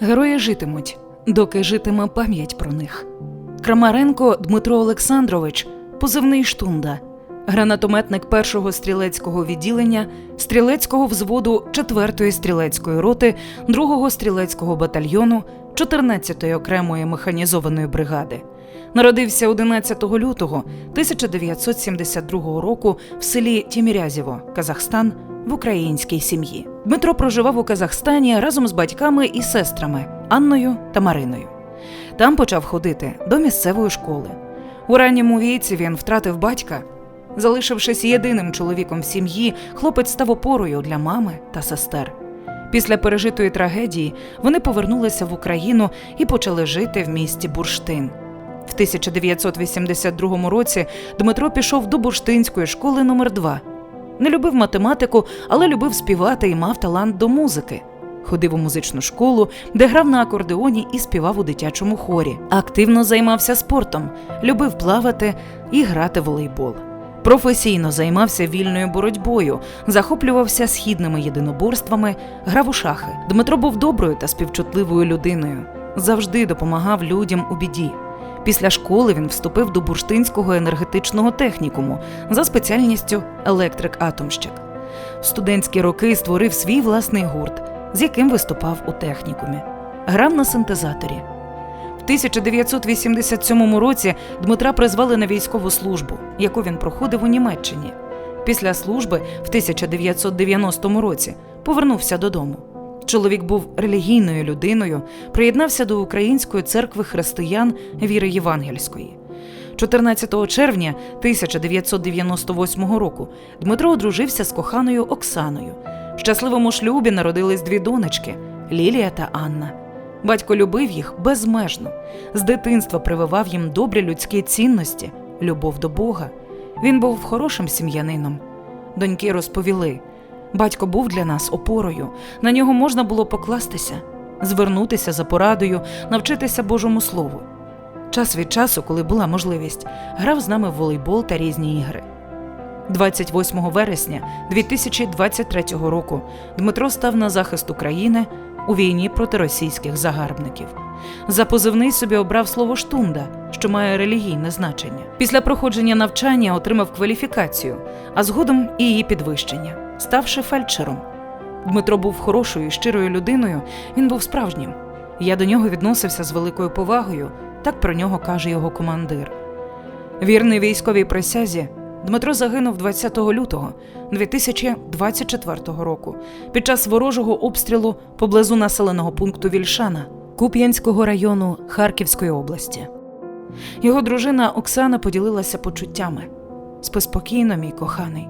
Герої житимуть, доки житиме пам'ять про них. Крамаренко Дмитро Олександрович, позивний штунда, гранатометник першого стрілецького відділення, стрілецького взводу 4-ї стрілецької роти, 2-го стрілецького батальйону, 14-ї окремої механізованої бригади. Народився 11 лютого 1972 року в селі Тімірязєво, Казахстан, в українській сім'ї. Дмитро проживав у Казахстані разом з батьками і сестрами Анною та Мариною. Там почав ходити до місцевої школи. У ранньому віці він втратив батька. Залишившись єдиним чоловіком в сім'ї, хлопець став опорою для мами та сестер. Після пережитої трагедії вони повернулися в Україну і почали жити в місті Бурштин. В 1982 році Дмитро пішов до бурштинської школи номер 2 Не любив математику, але любив співати і мав талант до музики. Ходив у музичну школу, де грав на акордеоні і співав у дитячому хорі. Активно займався спортом, любив плавати і грати в волейбол. Професійно займався вільною боротьбою, захоплювався східними єдиноборствами, грав у шахи. Дмитро був доброю та співчутливою людиною, завжди допомагав людям у біді. Після школи він вступив до бурштинського енергетичного технікуму за спеціальністю електрик-атомщик. В студентські роки створив свій власний гурт, з яким виступав у технікумі. Грав на синтезаторі. В 1987 році Дмитра призвали на військову службу, яку він проходив у Німеччині. Після служби в 1990 році повернувся додому. Чоловік був релігійною людиною, приєднався до Української церкви християн віри Євангельської. 14 червня 1998 року Дмитро одружився з коханою Оксаною. В щасливому шлюбі народились дві донечки Лілія та Анна. Батько любив їх безмежно. З дитинства прививав їм добрі людські цінності, любов до Бога. Він був хорошим сім'янином. Доньки розповіли: батько був для нас опорою, на нього можна було покластися, звернутися за порадою, навчитися Божому Слову. Час від часу, коли була можливість, грав з нами в волейбол та різні ігри. 28 вересня 2023 року Дмитро став на захист України у війні проти російських загарбників. За позивний собі обрав слово штунда, що має релігійне значення. Після проходження навчання отримав кваліфікацію, а згодом і її підвищення, ставши фельдшером. Дмитро був хорошою і щирою людиною, він був справжнім. Я до нього відносився з великою повагою, так про нього каже його командир. Вірний військовій присязі, Дмитро загинув 20 лютого 2024 року під час ворожого обстрілу поблизу населеного пункту Вільшана Куп'янського району Харківської області. Його дружина Оксана поділилася почуттями. Спи спокійно, мій коханий,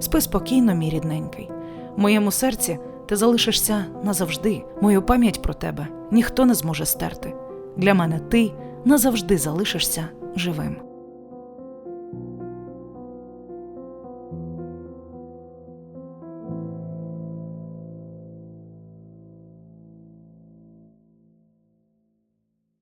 спи спокійно, мій рідненький. В моєму серці ти залишишся назавжди. Мою пам'ять про тебе ніхто не зможе стерти. Для мене ти назавжди залишишся живим.